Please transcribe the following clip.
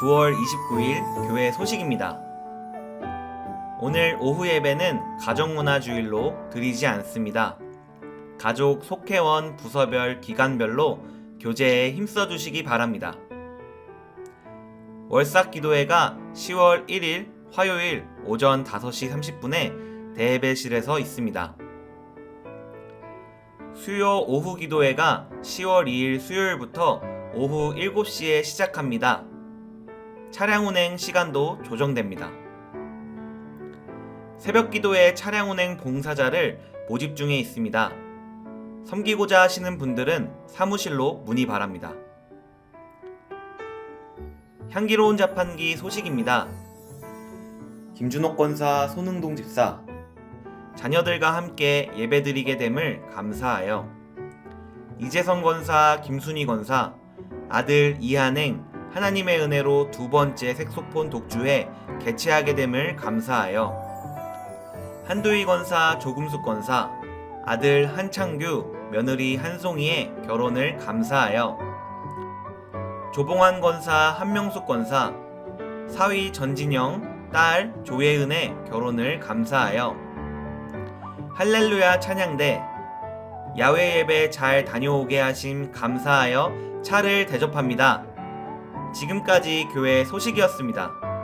9월 29일 교회 소식입니다. 오늘 오후 예배는 가정문화주일로 드리지 않습니다. 가족 속회원 부서별 기간별로 교제에 힘써 주시기 바랍니다. 월삭 기도회가 10월 1일 화요일 오전 5시 30분에 대예배실에서 있습니다. 수요 오후 기도회가 10월 2일 수요일부터 오후 7시에 시작합니다. 차량 운행 시간도 조정됩니다. 새벽 기도회 차량 운행 봉사자를 모집 중에 있습니다. 섬기고자 하시는 분들은 사무실로 문의 바랍니다. 향기로운 자판기 소식입니다. 김준옥 권사 손흥동 집사 자녀들과 함께 예배드리게 됨을 감사하여 이재성 권사 김순희 권사 아들 이한행 하나님의 은혜로 두 번째 색소폰 독주회 개최하게 됨을 감사하여 한두희 권사 조금숙 권사 아들 한창규 며느리 한송이의 결혼을 감사하여 조봉환 권사 한명숙 권사 사위 전진영 딸 조예은의 결혼을 감사하여 할렐루야 찬양대 야외 예배 잘 다녀오게 하심 감사하여 차를 대접합니다. 지금까지 교회 소식이었습니다.